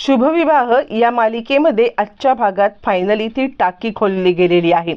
शुभविवाह या मालिकेमध्ये आजच्या भागात फायनली ती टाकी खोलली गेलेली आहे.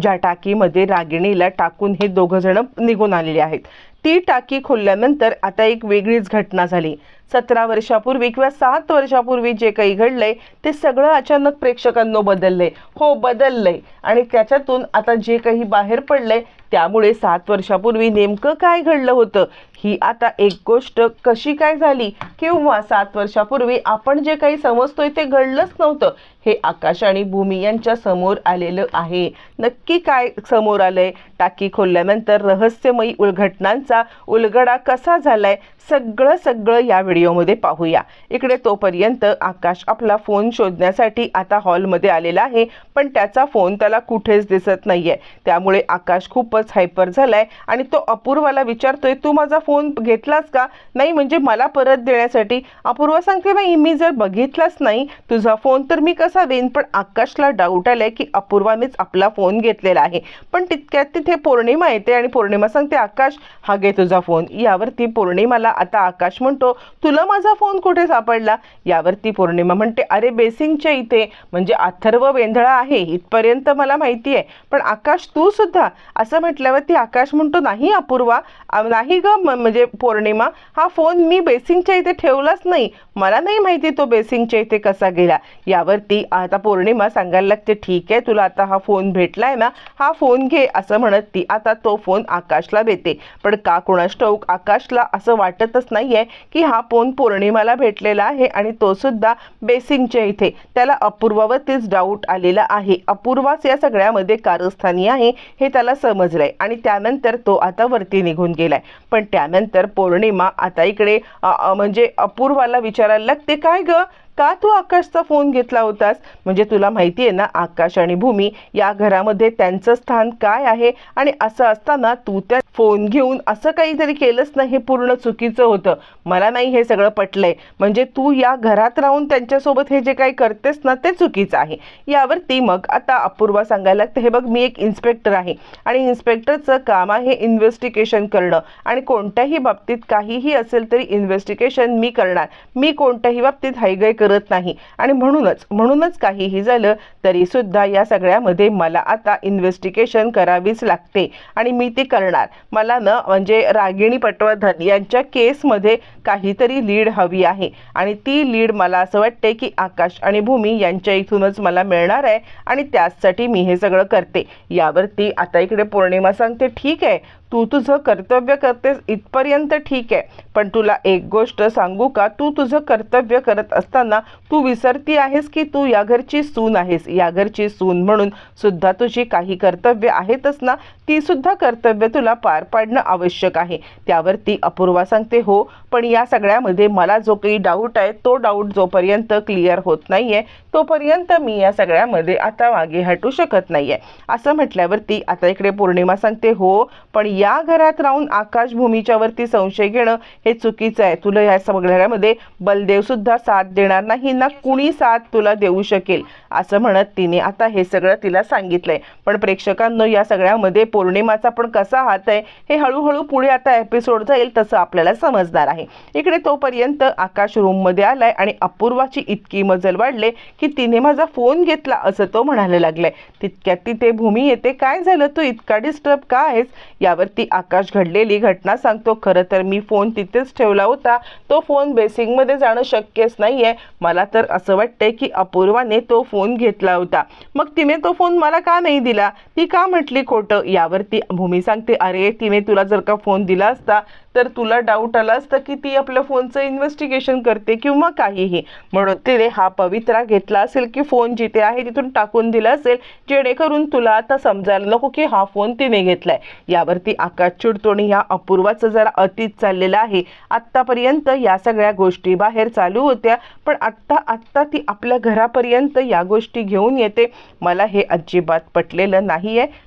ज्या टाकीमध्ये रागिणीला टाकून हे दोघं जण निघून आलेले आहेत. ती टाकी खोलल्यानंतर आता एक वेगळीच घटना झाली. सतरा वर्षापूर्वी किंवा सात वर्षापूर्वी जे काही घडलंय ते सगळं अचानक प्रेक्षकांनो बदललंय. हो बदललंय. आणि त्याच्यातून आता जे काही बाहेर पडलंय त्यामुळे सात वर्षापूर्वी नेमकं काय घडलं होतं? ही आता एक गोष्ट कशी काय झाली? किंवा सात वर्षापूर्वी आपण जे काही समजतोय ते घडलंच नव्हतं हे आकाश आणि भूमी यांच्या समोर आलेलं आहे. नक्की काय समोर आलंय? टाकी खोलल्यानंतर रहस्यमयी उलघटनांचा उलगडा कसा झालाय सगळं सगळं या व्हिडिओमध्ये पाहूया. इकडे तोपर्यंत आकाश आपला फोन शोधण्यासाठी आता हॉलमध्ये आलेला आहे पण त्याचा फोन त्याला कुठेच दिसत नाहीये. त्यामुळे आकाश खूपच हायपर झालाय आणि तो अपूर्वाला विचारतोय तू माझा फोन घेतलास का? नाही म्हणजे मला परत देण्यासाठी. अपूर्वा सांगते नाही मी जर बघितलाच नाही तुझा फोन तर मी कसा देईन? पण आकाशला डाऊट आलाय की अपूर्वानेच आपला फोन घेतलेला आहे. पण तितक्यात तिथे पौर्णिमा येते आणि पौर्णिमा सांगते आकाश हा घे तुझा फोन. यावरती पौर्णिमाला आता आकाश म्हणतो तुला माझा फोन कुठे सापडला? यावरती पौर्णिमा म्हणते अरे बेसिंगच्या इथे. म्हणजे अथर्व वेंधळा आहे इथपर्यंत मला माहिती आहे. पण आकाश तू सुद्धा. असं म्हटल्यावरती आकाश म्हणतो नाही अपूर्वा. नाही ग म- म्हणजे पौर्णिमा. हा फोन मी बेसिंगच्या इथे ठेवलाच नाही. मला नाही माहिती तो बेसिंगच्या इथे कसा गेला. यावरती आता पौर्णिमा सांगायला लागते ठीक आहे तुला आता हा फोन भेटलाय ना हा फोन घे. असं म्हणत ती आता तो फोन आकाशला देते. पण का? कुणास ठाऊक? आकाशला असं वाटतच नाहीये की हा फोन पौर्णिमाला भेटलेला आहे आणि तो सुद्धा बेसिंगच्या इथे. त्याला अपूर्वावरतीच डाऊट आलेला आहे. अपूर्वाच या सगळ्यामध्ये कारस्थानी आहे हे त्याला समजलंय आणि त्यानंतर तो आता वरती निघून गेलाय. पण त्यानंतर पौर्णिमा आता इकडे म्हणजे अपूर्वाला विचारायला लागते काय ग? का तू आकाशचा फोन घेतला होतास? म्हणजे तुला माहिती आहे ना आकाश आणि भूमी या घरामध्ये त्यांचं स्थान काय आहे? आणि असं असताना तू त्या फोन घेऊन असं काहीतरी केलंच नाही हे पूर्ण चुकीचं होतं. मला नाही हे सगळं पटलंय. म्हणजे तू या घरात राहून त्यांच्यासोबत हे जे काही करतेस ना ते चुकीचं आहे. यावरती मग आता अपूर्वा सांगायला लागते हे बघ मी एक इन्स्पेक्टर आहे. आणि इन्स्पेक्टरचं काम आहे इन्व्हेस्टिगेशन करणं. आणि कोणत्याही बाबतीत काहीही असेल तरी इन्व्हेस्टिगेशन मी करणार. मी कोणत्याही बाबतीत हायगाय करत नाही. आणि म्हणूनच म्हणूनच काहीही झालं तरी सुद्धा या सगळ्यामध्ये मला आता इन्व्हेस्टिगेशन करावीच लागते. आणि मी ती करणार. मला न म्हणजे रागिणी पटवर्धन यांच्या केसमध्ये काहीतरी लीड हवी आहे. आणि ती लीड मला असं वाटते की आकाश आणि भूमी यांच्या इथूनच मला मिळणार आहे. आणि त्याचसाठी मी हे सगळं करते. यावरती आता इकडे पौर्णिमा सांगते. ठीक आहे. तू तुझं कर्तव्य करतेस इथपर्यंत ठीक आहे. पण तुला एक गोष्ट सांगू का? तू तुझं कर्तव्य करत असताना तू विसरती आहेस की तू या घरची सून आहेस? या घरची सून म्हणून सुद्धा तुझी काही कर्तव्य आहेतच ना? ती सुद्धा कर्तव्य तुला पार पाडणं आवश्यक आहे. त्यावरती अपूर्वा सांगते हो पण या सगळ्यामध्ये मला जो काही डाऊट आहे तो डाऊट जोपर्यंत क्लिअर होत नाही आहे तोपर्यंत मी या सगळ्यामध्ये आता मागे हटू शकत नाही आहे असं म्हटल्यावरती आता इकडे पौर्णिमा सांगते हो पण या घरात राहून आकाश वरती संशय घेणं हे चुकीचं आहे. तुला या सगळ्यामध्ये बलदेव सुद्धा साथ देणार नाही ना कुणी साथ तुला देऊ शकेल. असं म्हणत तिने आता हे सगळं तिला सांगितलंय. पण प्रेक्षकांनो या सगळ्यामध्ये पौर्णिमाचा पण कसा हात आहे हे हळूहळू पुढे आता एपिसोड जाईल तसं आपल्याला समजणार आहे. इकडे तोपर्यंत आकाश रूममध्ये आलाय आणि अपूर्वाची इतकी मजल वाढले की तिने माझा फोन घेतला असं तो म्हणायला लागलाय. तितक्यात तिथे भूमी येते काय झालं? तू इतका डिस्टर्ब का आहेस? यावरती आकाश घडलेली घटना सांगतो. खरं तर मी फोन तिथेच ठेवला होता. तो फोन बेसिंगमध्ये जाणं शक्यच नाहीये. मला तर असं वाटतंय की अपूर्वाने तो फोन घेतला होता. मग तिने तो फोन मला का नाही दिला? ती का म्हटली खोटं? यावरती भूमी सांगते अरे तिने तुला जर का फोन दिला असता तर तुला डाऊट आला असतं की ती आपल्या फोनचं इन्व्हेस्टिगेशन करते किंवा काहीही. म्हणून तिने हा पवित्रा घेतला असेल की फोन जिथे आहे तिथून टाकून दिला असेल जेणेकरून तुला आता समजायला नको की हा फोन तिने घेतलाय. यावरती आकाश चिडतो आणि ह्या अपूर्वाचं जरा अतीत चाललेलं आहे. आत्तापर्यंत या सगळ्या गोष्टी बाहेर चालू होत्या पण आत्ता आत्ता ती आपल्या घरापर्यंत या गोष्टी घेऊन येते. मला हे अजिबात पटलेलं नाही आहे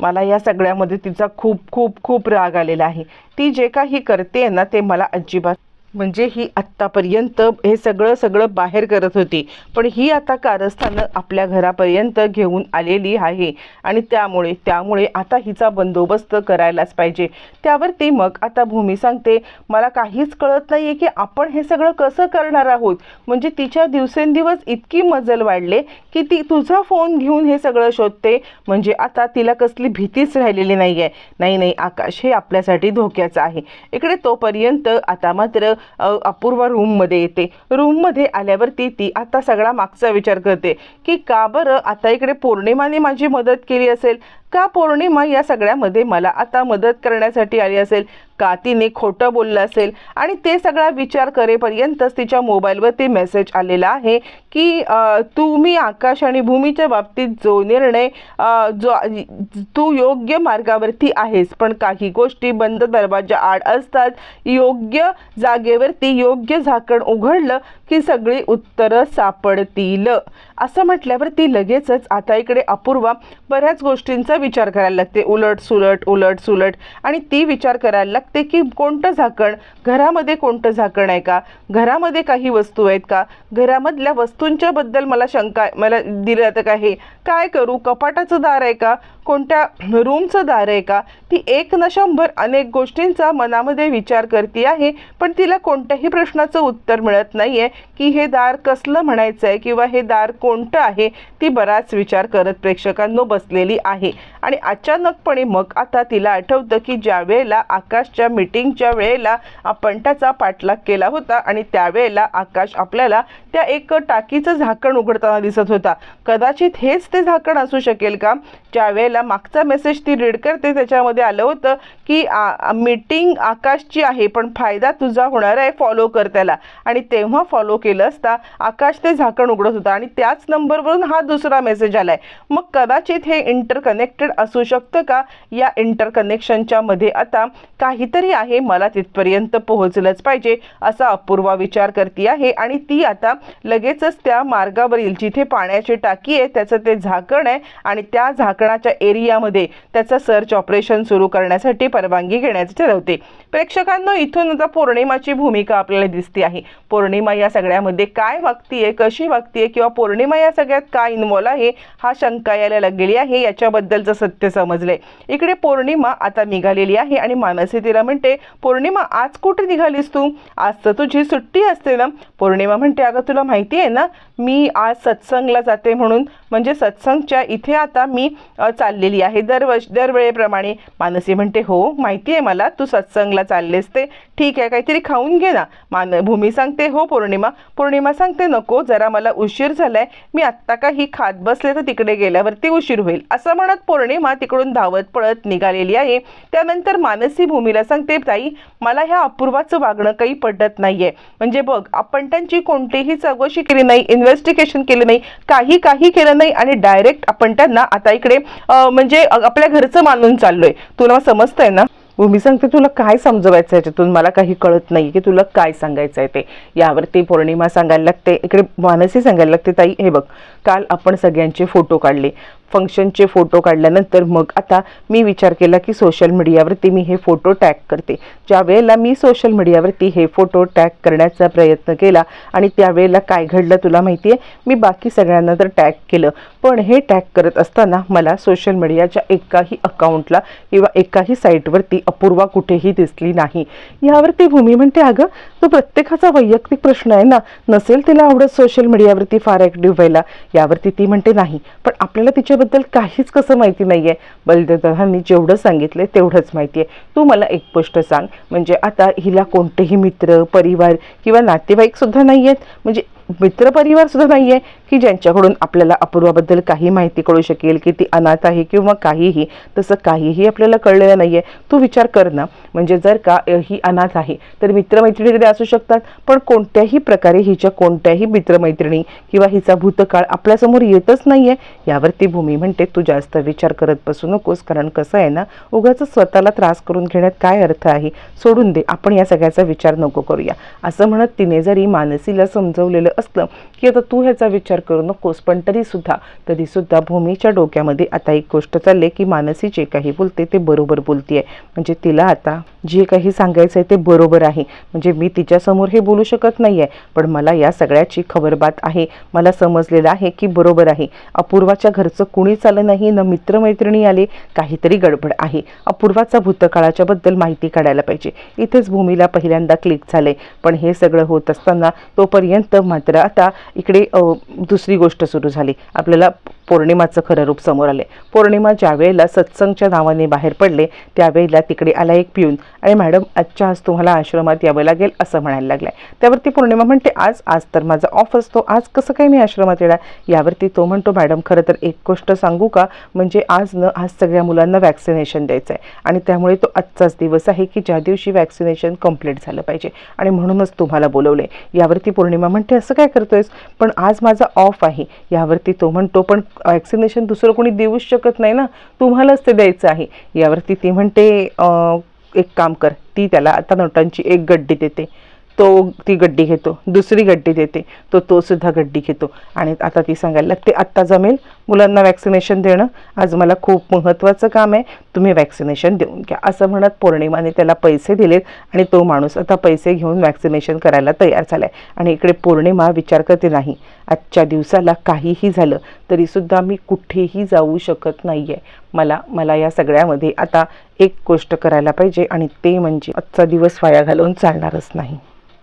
मला या सगळ्यामध्ये तिचा खूप खूप खूप राग आलेला आहे. ती जे काही करते ना ते मला अजिबात म्हणजे ही आत्तापर्यंत हे सगळं सगळं बाहेर करत होती. पण ही आता कारस्थानं आपल्या घरापर्यंत घेऊन आलेली आहे आणि त्यामुळे त्यामुळे आता हिचा बंदोबस्त करायलाच पाहिजे. त्यावरती मग आता भूमी सांगते मला काहीच कळत नाही आहे की आपण हे सगळं कसं करणार आहोत. म्हणजे तिच्या दिवसेंदिवस इतकी मजल वाढले की ती तुझा फोन घेऊन हे सगळं शोधते. म्हणजे आता तिला कसली भीतीच राहिलेली नाही आहे नाही नाही आकाश हे आपल्यासाठी धोक्याचं आहे. इकडे तोपर्यंत आता मात्र अपूर्वा रूममध्ये येते. रूममध्ये आल्यावरती ती आता सगळा मागचा विचार करते की का बरं आता इकडे पौर्णिमाने माझी मदत केली असेल? का पौर्णिमा या सगळ्यामध्ये मला आता मदत करण्यासाठी आली असेल? का तिने खोटं बोललं असेल आणि ते सगळा विचार करेपर्यंतच तिच्या मोबाईलवरती मेसेज आलेला आहे की तुम्ही आकाश आणि भूमीच्या बाबतीत जो निर्णय जो तू योग्य मार्गावरती आहेस पण काही गोष्टी बंद दरवाजा आड असतात. योग्य जागेवरती योग्य झाकण उघडलं की सगळी उत्तरं सापडतील. असं म्हटल्यावर ती लगेचच आता इकडे अपूर्वा बऱ्याच गोष्टींचा विचार करायला लागते. उलट सुलट उलट सुलट आणि ती विचार करायला लागते की कोणतं झाकण? घरामध्ये कोणतं झाकण आहे का? घरामध्ये काही वस्तू आहेत का? घरामधल्या वस्तूंच्याबद्दल मला शंका मला दिलं जातं का हे? काय करू? कपाटाचं दार आहे का? कोणत्या रूमचं दार आहे का? ती एक न शंभर अनेक गोष्टींचा मनामध्ये विचार करते आहे पण तिला कोणत्याही प्रश्नाचं उत्तर मिळत नाही आहे की हे दार कसलं म्हणायचं आहे किंवा हे दार कोणतं आहे ती बराच विचार करत प्रेक्षकांनो बसलेली आहे. आणि अचानकपणे मग आता तिला आठवतं की ज्या वेळेला आकाशच्या मिटिंगच्या वेळेला आपण त्याचा पाठलाग केला होता आणि त्यावेळेला आकाश आपल्याला त्या एक टाकीचं झाकण उघडताना दिसत होता. कदाचित हेच ते झाकण असू शकेल का? ज्यावेळेला वेळेला मागचा मेसेज ती रीड करते. त्याच्यामध्ये आलं होतं की मीटिंग आकाशची आहे पण फायदा तुझा होणार आहे फॉलो कर त्याला आणि तेव्हा फॉलो केलं असता आकाश ते झाकण उघडत होता आणि त्याच नंबरवरून हा दुसरा मेसेज आलाय. मग कदाचित हे इंटरकनेक्टेड असू शकतं का? या इंटरकनेक्शनच्या मध्ये आता काहीतरी आहे मला तिथपर्यंत पोहोचलंच पाहिजे असा अपूर्वा विचार करते आहे. आणि ती आता लगेचच त्या मार्गावरील जिथे पाण्याची टाकी आहे त्याचं ते झाकण आहे. आणि त्या झाकणाच्या एरियामध्ये त्याचं सर्च ऑपरेशन सुरू करण्यासाठी परवानगी घेण्याचे ठरवते. प्रेक्षकांना इथून आता पौर्णिमाची भूमिका आपल्याला दिसते आहे. पौर्णिमा या सगळ्यामध्ये काय वागतीये कशी वागतीये किंवा पौर्णिमा या सगळ्यात काय इन्व्हॉल्व आहे हा शंका यायला लागलेली आहे. याच्याबद्दलचं सत्य समजलंय. इकडे पौर्णिमा आता निघालेली आहे आणि मानसी तिला म्हणते पौर्णिमा आज कुठे निघालीस तू? आज तर तुझी सुट्टी असते ना. पौर्णिमा म्हणते अगं तुला माहिती आहे ना मी आज सत्संगला जाते म्हणून. म्हणजे सत्संगच्या इथे आता मी अ, चाललेली आहे. दरवर्ष दरवेळेप्रमाणे मानसी म्हणते हो माहिती आहे मला तू सत्संगला चाललेस ते. ठीक आहे काहीतरी खाऊन घे ना. मान भूमी सांगते हो पौर्णिमा. पौर्णिमा सांगते नको जरा मला उशीर झालाय. मी आत्ता काही खात बसले तर तिकडे गेल्यावरती उशीर होईल. असं म्हणत पौर्णिमा तिकडून धावत पळत निघालेली आहे. त्यानंतर मानसी भूमीला सांगते ताई मला ह्या अपूर्वाचं वागणं काही पडत नाहीये. म्हणजे बघ आपण त्यांची कोणतीही चौकशी केली नाही इन्व्हेस्टिगेशन केलं नाही काही काही केलं नाही आणि डायरेक्ट आपण त्यांना आता इकडे म्हणजे आपल्या घरचं मानून चाललोय. तुला समजतंय ना? मी सांगते तुला काय समजवायचं आहे याच्यातून? मला काही कळत नाही की तुला काय सांगायचं आहे ते. यावरती पौर्णिमा सांगायला लागते. इकडे मानसी सांगायला लागते ताई हे बघ काल आपण सगळ्यांचे फोटो काढले. फंक्शनचे फोटो काढल्यानंतर मग आता मी विचार केला की सोशल मीडियावरती मी हे फोटो टॅग करते. ज्या वेळेला मी सोशल मीडियावरती हे फोटो टॅग करण्याचा प्रयत्न केला आणि त्यावेळेला काय घडलं तुला माहिती आहे मी बाकी सगळ्यांना तर टॅग केलं. पण हे टॅग करत असताना मला सोशल मीडियाच्या एकाही अकाउंटला किंवा एकाही साईटवरती अपूर्वा कुठेही दिसली नाही. यावरती भूमी म्हणते अगं तो प्रत्येकाचा वैयक्तिक प्रश्न आहे ना. नसेल तिला आवडत सोशल मीडियावरती फार ॲक्टिव्ह व्हायला. यावरती ती म्हणते नाही पण आपल्याला तिच्याबद्दल काहीच कसं माहिती नाही आहे बलदेवदादांनी जेवढं सांगितलं तेवढंच माहिती आहे तू मला एक गोष्ट सांग म्हणजे आता हिला कोणतेही मित्र परिवार किंवा नातेवाईक सुद्धा नाही आहेत म्हणजे मित्रपरिवार सुद्धा नाही आहे की ज्यांच्याकडून आपल्याला अपूर्वाबद्दल काही माहिती कळू शकेल की ती अनाथ आहे किंवा काहीही तसं काहीही आपल्याला कळलेलं नाही आहे तू विचार कर ना. म्हणजे जर का ही अनाथ आहे तर मित्रमैत्रिणी तरी असू शकतात पण कोणत्याही प्रकारे हिच्या कोणत्याही मित्रमैत्रिणी किंवा हिचा भूतकाळ आपल्यासमोर येतच नाही आहे यावरती भूमी म्हणते तू जास्त विचार करत बसू नकोस कारण कसं आहे ना उगाच स्वतःला त्रास करून घेण्यात काय अर्थ आहे? सोडून दे आपण या सगळ्याचा विचार नको करूया. असं म्हणत तिने जरी मानसीला समजवलेलं असलं की आता तू ह्याचा विचार करू नकोस. पण तरीसुद्धा तरीसुद्धा भूमीच्या डोक्यामध्ये आता एक गोष्ट चालली की मानसी जे काही बोलते ते बरोबर बोलतीये. म्हणजे तिला आता जे काही सांगायचं आहे ते बरोबर आहे. म्हणजे मी तिच्यासमोर हे बोलू शकत नाही आहे पण मला या सगळ्याची खबरबात आहे. मला समजलेलं आहे की बरोबर आहे. अपूर्वाच्या घरचं कुणीच आलं नाही न मित्रमैत्रिणी आले काहीतरी गडबड आहे. अपूर्वाचा भूतकाळाच्या बद्दल माहिती काढायला पाहिजे. इथेच भूमीला पहिल्यांदा क्लिक झाले पण हे सगळं होत असताना तोपर्यंत मात्र आता इकडे दुसरी गोष्ट सुरू झाली. आपल्याला पौर्णिमाचं खरं रूप समोर आले पौर्णिमा ज्या वेळेला सत्संगच्या नावाने बाहेर पडले त्यावेळेला तिकडे आला एक पिऊन. आणि मॅडम आजच्या आज तुम्हाला आश्रमात यावं लागेल असं म्हणायला लागलाय. त्यावरती पौर्णिमा म्हणते आज आज तर माझा ऑफ असतो. आज कसं काय मी आश्रमात येणार? यावरती तो म्हणतो मॅडम खरं तर एक गोष्ट सांगू का? म्हणजे आज न आज सगळ्या मुलांना वॅक्सिनेशन द्यायचं आहे आणि त्यामुळे तो आजचाच दिवस आहे की ज्या दिवशी वॅक्सिनेशन कंप्लीट झालं पाहिजे. आणि म्हणूनच तुम्हाला बोलवले यावरती पौर्णिमा म्हणते असं काय करतोयस? पण आज माझा ऑफ आहे. यावरती तो म्हणतो पण वॅक्सिनेशन दुसरं कोणी देऊच शकत नाही ना. तुम्हालाच ते द्यायचं आहे. यावरती ती म्हणते एक काम कर. ती त्याला आता नोटांची एक गड्डी देते. तो ती गड्डी घेतो दुसरी गड्डी देते तो तो सुद्धा गड्डी घेतो. आणि आता ती सांगायला लागते आत्ता जमेल मुलांना वॅक्सिनेशन देणं आज मला खूप महत्त्वाचं काम आहे तुम्ही वॅक्सिनेशन देऊन घ्या. असं म्हणत पौर्णिमाने त्याला पैसे दिलेत आणि तो माणूस आता पैसे घेऊन वॅक्सिनेशन करायला तयार झाला आहे आणि इकडे पौर्णिमा विचार करते नाही आजच्या दिवसाला काहीही झालं तरीसुद्धा मी कुठेही जाऊ शकत नाही आहे मला मला या सगळ्यामध्ये आता एक गोष्ट करायला पाहिजे आणि ते म्हणजे आजचा दिवस वाया घालवून चालणारच नाही.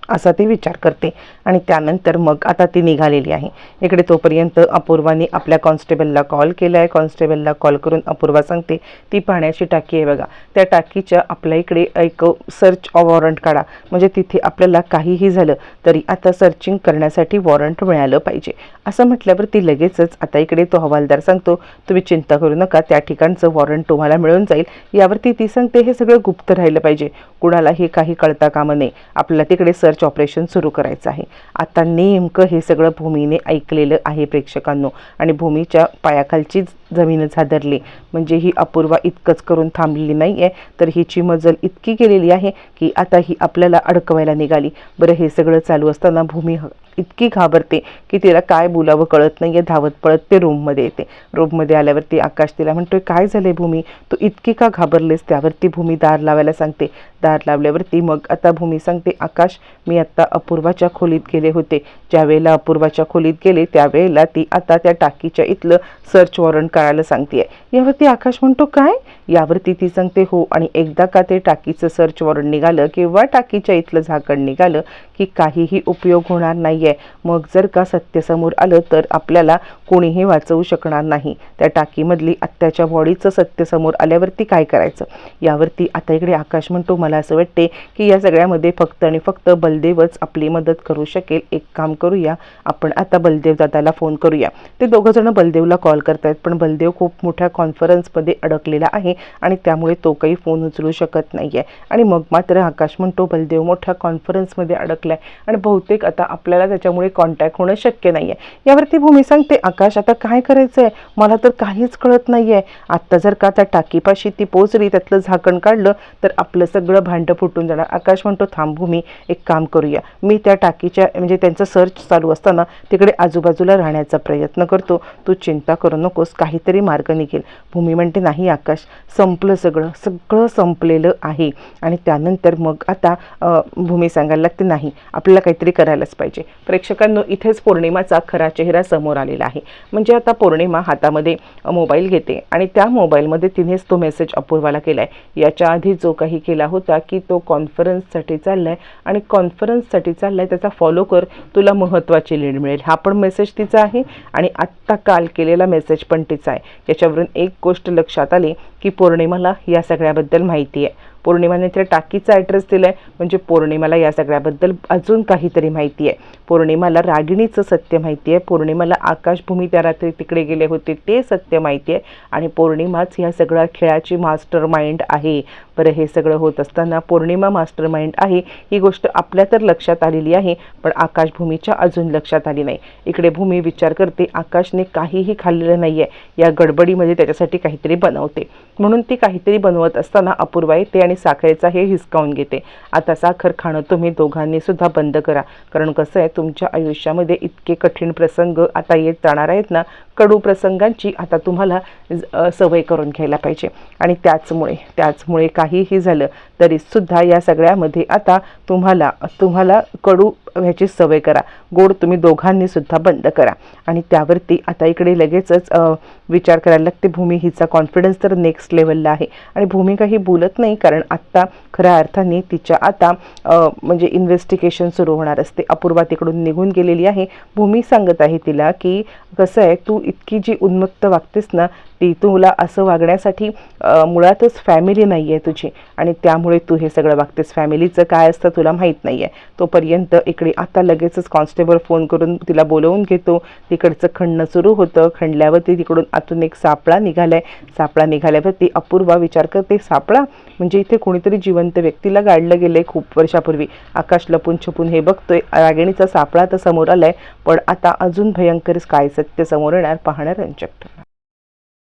असा ती विचार करते. आणि त्यानंतर मग आता ती निघालेली आहे. इकडे तोपर्यंत अपूर्वाने आपल्या कॉन्स्टेबलला कॉल केला आहे कॉन्स्टेबलला कॉल करून अपूर्वा सांगते ती पाण्याची टाकी आहे बघा. त्या टाकीच्या आपल्या इकडे एक सर्च वॉरंट काढा. म्हणजे तिथे आपल्याला काहीही झालं तरी आता सर्चिंग करण्यासाठी वॉरंट मिळालं पाहिजे. असं म्हटल्यावर ती लगेचच आता इकडे तो हवालदार सांगतो तुम्ही चिंता करू नका. त्या ठिकाणचं वॉरंट तुम्हाला मिळून जाईल. यावरती ती सांगते हे सगळं गुप्त राहिलं पाहिजे. कुणालाही काही कळता कामं नये. आपल्याला तिकडे सर्च ऑपरेशन सुरू करायचं आहे. आता नेमकं हे सगळं भूमीने ऐकलेलं आहे प्रेक्षकांनो. आणि भूमीच्या पायाखालचीच जमीनच हादरली. म्हणजे ही अपूर्वा इतकंच करून थांबलेली नाही आहे तर हिची मजल इतकी गेलेली आहे की आता ही आपल्याला अडकवायला निघाली. बरं हे सगळं चालू असताना भूमी ह- इतकी घाबरते की तिला काय बोलावं कळत नाही आहे धावत पळत ते रूममध्ये येते. रूममध्ये आल्यावरती आकाश तिला म्हणतोय काय झालंय भूमी? तू इतकी का घाबरलेस? त्यावरती भूमी दार लावायला सांगते. दार लावल्यावरती मग आता भूमी सांगते आकाश मी आत्ता अपूर्वाच्या खोलीत गेले होते. ज्यावेळेला अपूर्वाच्या खोलीत गेले त्यावेळेला ती आता त्या टाकीच्या इथलं सर्च वॉरंट करायला सांगते यावरती आकाश म्हणतो काय? यावरती ती सांगते हो. आणि एकदा का ते टाकीचं सर्च वॉरंट निघालं किंवा टाकीच्या इथलं झाकण निघालं की काहीही उपयोग होणार नाहीये. मग जर का सत्य समोर आलं तर आपल्याला कोणीही वाचवू शकणार नाही. त्या टाकीमधली आत्याच्या बॉडीचं सत्य समोर आल्यावरती काय करायचं? यावरती आता इकडे आकाश म्हणतो मला असं वाटते की या सगळ्यामध्ये फक्त आणि फक्त बलदेवच आपली मदत करू शकेल. एक काम करूया आपण आता बलदेव दादाला फोन करूया. ते दोघं जण बलदेवला कॉल करतायत पण बलदेव खूप मोठ्या कॉन्फरन्समध्ये अडकलेला आहे आणि त्यामुळे तो काही फोन उचलू शकत नाही आहे आणि मग मात्र आकाश म्हणतो बलदेव मोठ्या कॉन्फरन्समध्ये अडकलाय आणि बहुतेक आता आपल्याला त्याच्यामुळे कॉन्टॅक्ट होणं शक्य नाही आहे यावरती भूमी सांगते आकाश आता काय करायचं आहे मला तर काहीच कळत नाही आहे आत्ता जर का त्या टाकीपाशी ती पोचली त्यातलं झाकण काढलं तर आपलं सगळं भांडं फुटून जाणार. आकाश म्हणतो थांब भूमी एक काम करूया. मी त्या टाकीच्या म्हणजे त्यांचं सर्च चालू असताना तिकडे आजूबाजूला राहण्याचा प्रयत्न करतो. तू चिंता करू नकोस. काही काहीतरी मार्ग निघेल. भूमी म्हणते नाही आकाश संपलं सगळं. सगळं संपलेलं आहे. आणि त्यानंतर मग आता भूमी सांगायला लागते नाही आपल्याला काहीतरी करायलाच पाहिजे. प्रेक्षकांनो इथेच पौर्णिमाचा खरा चेहरा समोर आलेला आहे. म्हणजे आता पौर्णिमा हातामध्ये मोबाईल घेते आणि त्या मोबाईलमध्ये तिनेच तो मेसेज अपूर्वाला केला आहे याच्या आधी जो काही केला होता की तो कॉन्फरन्ससाठी चाललाय आणि कॉन्फरन्ससाठी चाललाय त्याचा फॉलो कर तुला महत्त्वाची लीड मिळेल. हा पण मेसेज तिचा आहे आणि आत्ता काल केलेला मेसेज पण तिचा आहे. याच्यावरून एक गोष्ट लक्षात आली की पौर्णिमाला या सगळ्याबद्दल माहिती आहे. पौर्णिमाने त्या टाकीचा ॲड्रेस दिला आहे म्हणजे पौर्णिमाला या सगळ्याबद्दल अजून काहीतरी माहिती आहे पौर्णिमाला रागिणीचं सत्य माहिती आहे पौर्णिमाला आकाशभूमी त्या रात्री तिकडे गेले होते ते सत्य माहिती आहे आणि पौर्णिमाच ह्या सगळ्या खेळाची मास्टर माइंड आहे. बरं हे सगळं होत असताना पौर्णिमा मास्टर माइंड आहे. ही गोष्ट आपल्या तर लक्षात आलेली आहे पण आकाशभूमीच्या अजून लक्षात आली नाही. इकडे भूमी विचार करते आकाशने काहीही खाल्लेलं नाही आहे या गडबडीमध्ये त्याच्यासाठी काहीतरी बनवते. म्हणून ती काहीतरी बनवत असताना अपूर्वा येते आणि आणि साखरेचा हे हिसकावून घेते. आता साखर खाणं तुम्ही दोघांनी सुद्धा बंद करा. कारण कसं आहे तुमच्या आयुष्यामध्ये इतके कठीण प्रसंग आता येत जाणार आहेत ना कडू प्रसंगांची आता तुम्हाला सवय करून घ्यायला पाहिजे. आणि त्याचमुळे त्याचमुळे काहीही झालं तरी सुद्धा या सगळ्यामध्ये आता तुम्हाला तुम्हाला कडू ह्याची सवय करा. गोड तुम्ही दोघांनी सुद्धा बंद करा. आणि त्यावरती आता इकडे लगेचच विचार करायला लागते भूमी हिचा कॉन्फिडन्स तर नेक्स्ट लेवलला आहे. आणि भूमी काही बोलत नाही कारण आत्ता खऱ्या अर्थाने तिच्या आता म्हणजे इन्व्हेस्टिगेशन सुरू होणार असते. अपूर्वा तिकडून निघून गेलेली आहे. भूमी सांगत आहे तिला की कसं आहे तू इतकी जी उन्मत्त वागतेस ना ती तुला असं वागण्यासाठी मुळातच फॅमिली नाही आहे तुझी. आणि त्यामुळे तू हे सगळं वागतेस. फॅमिलीचं काय असतं तुला माहीत नाही आहे तोपर्यंत इकडे आता लगेचच कॉन्स्टेबल फोन करून तिला बोलवून घेतो. तिकडचं खणणं सुरू होतं. खणल्यावरती तिकडून आतून एक सापळा निघालाय. सापळा निघाल्यावर ती अपूर्वा विचार करते सापळा? म्हणजे इथे कोणीतरी जिवंत व्यक्तीला गाडलं गेलंय खूप वर्षापूर्वी. आकाश लपून छपून हे बघतोय. रागिणीचा सापळा तर समोर आलाय. पण आता अजून भयंकर काय सत्य समोर येणार पाहणार रंजक